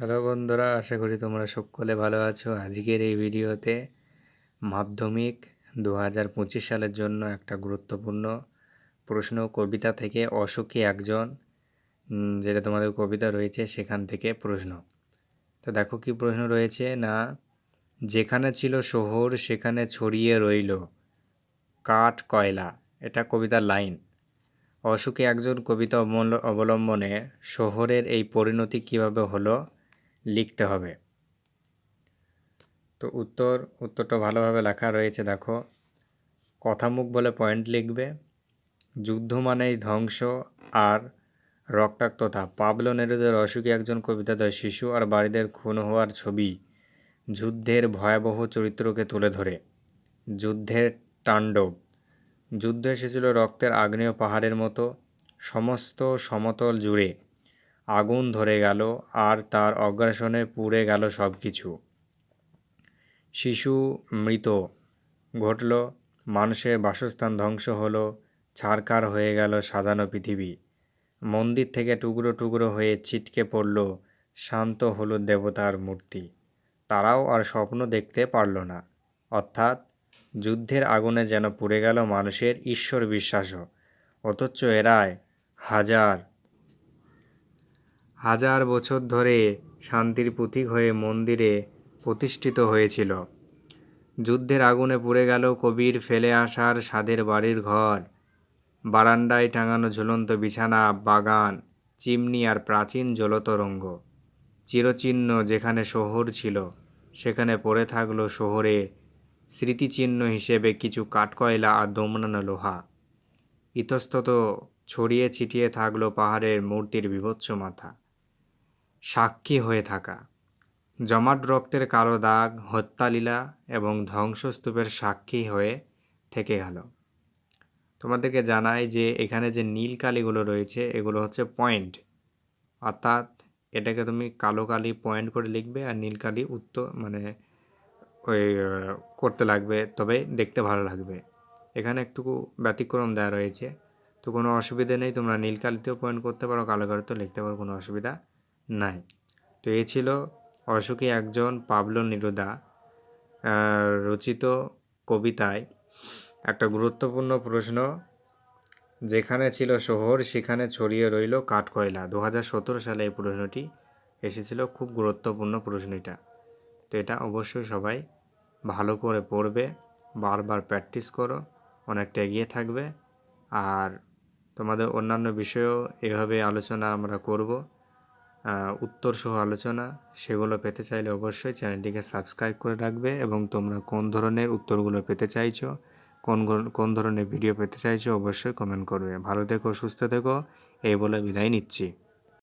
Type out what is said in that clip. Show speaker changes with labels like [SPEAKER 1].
[SPEAKER 1] Hello বন্ধুরা, আশা করি তোমরা সকলে ভালো আছো। আজকের এই ভিডিওতে মাধ্যমিক দু হাজার পঁচিশ সালের জন্য একটা গুরুত্বপূর্ণ প্রশ্ন, কবিতা থেকে অসুখী একজন যেটা তোমাদের কবিতা রয়েছে সেখান থেকে প্রশ্ন। তো দেখো কি প্রশ্ন রয়েছে, না, যেখানে ছিল শহর সেখানে ছড়িয়ে রইল কাঠ কয়লা, এটা কবিতার লাইন। অসুখী একজন কবিতা অবল- অবলম্বনে শহরের এই পরিণতি কীভাবে হলো লিখতে হবে। তো উত্তর, উত্তরটা ভালোভাবে লেখা রয়েছে, দেখো। কথামুখ বলে পয়েন্ট লিখবে। যুদ্ধ মানেই ধ্বংস আর রক্তাক্ততা। পাবলো নেরুদের অসুখী একজন কবিতাদয় শিশু আর বাড়িদের খুন হওয়ার ছবি। যুদ্ধের ভয়াবহ চরিত্রকে তুলে ধরে। যুদ্ধের তাণ্ডব। যুদ্ধ এসেছিল রক্তের আগ্নেয় পাহাড়ের মতো। সমস্ত সমতল জুড়ে। আগুন ধরে গেল আর তার অগ্রাসনে পুড়ে গেল সব কিছু শিশু মৃত, ঘটল, মানুষের বাসস্থান ধ্বংস হলো ছারকার হয়ে গেল সাজানো পৃথিবী। মন্দির থেকে টুকরো টুকরো হয়ে ছিটকে পড়ল শান্ত হলো দেবতার মূর্তি। তারাও আর স্বপ্ন দেখতে পারল না। অর্থাৎ যুদ্ধের আগুনে যেন পুড়ে গেল মানুষের ঈশ্বর বিশ্বাসও অথচ এরায় হাজার হাজার বছর ধরে শান্তির প্রতীক হয়ে মন্দিরে প্রতিষ্ঠিত হয়েছিল। যুদ্ধের আগুনে পুড়ে গেল কবির ফেলে আসার স্বাদের বাড়ির ঘর। বারান্দায় টাঙানো ঝুলন্ত বিছানা, বাগান, চিমনি আর প্রাচীন জলতরঙ্গ। চিরচিহ্ন যেখানে শহর ছিল, সেখানে পড়ে থাকল শহরে স্মৃতিচিহ্ন হিসেবে কিছু কাঠকয়লা আর দমনানো লোহা। ইতস্তত ছড়িয়ে ছিটিয়ে থাকল পাহাড়ের মূর্তির বিভৎস মাথা। সাক্ষী হয়ে থাকা। জমাট রক্তের কালো দাগ, হত্যালীলা এবং ধ্বংসস্তূপের সাক্ষী হয়ে থেকে গেল। তোমাদেরকে জানাই যে এখানে যে নীল কালিগুলো রয়েছে, এগুলো হচ্ছে পয়েন্ট। অর্থাৎ এটাকে তুমি কালো কালি পয়েন্ট করে লিখবে আর নীল কালি উত্তর মানে ওই, করতে লাগবে, তবে দেখতে ভালো লাগবে। এখানে একটুকু ব্যতিক্রম দেওয়া রয়েছে। তো কোনো অসুবিধা নেই, তোমরা নীল কালিতেও পয়েন্ট করতে পারো, কালো কালিতেও লিখতে পারো, কোনো অসুবিধা নাই। তো এই ছিল অসুখী একজন পাবলো নিরুদা রচিত কবিতায় একটা গুরুত্বপূর্ণ প্রশ্ন। যেখানে ছিল শহর, সেখানে ছড়িয়ে রইল কাঠকয়লা দু হাজার সতেরো সালে এই প্রশ্নটি এসেছিল, খুব গুরুত্বপূর্ণ প্রশ্নটা। তো এটা অবশ্যই সবাই ভালো করে পড়বে, বারবার প্র্যাকটিস করো, অনেকটা এগিয়ে থাকবে। আর তোমাদের অন্যান্য বিষয়েও এভাবে আলোচনা আমরা করব। উত্তর সহ আলোচনা, সেগুলো পেতে চাইলে অবশ্যই চ্যানেলটিকে সাবস্ক্রাইব করে রাখবে এবং তোমরা কোন ধরনের উত্তরগুলো পেতে চাইছো, কোন কোন ধরনের ভিডিও পেতে চাইছো অবশ্যই কমেন্ট করবে। ভালো থেকো, সুস্থ থেকো, এই বলে বিদায় নিচ্ছি।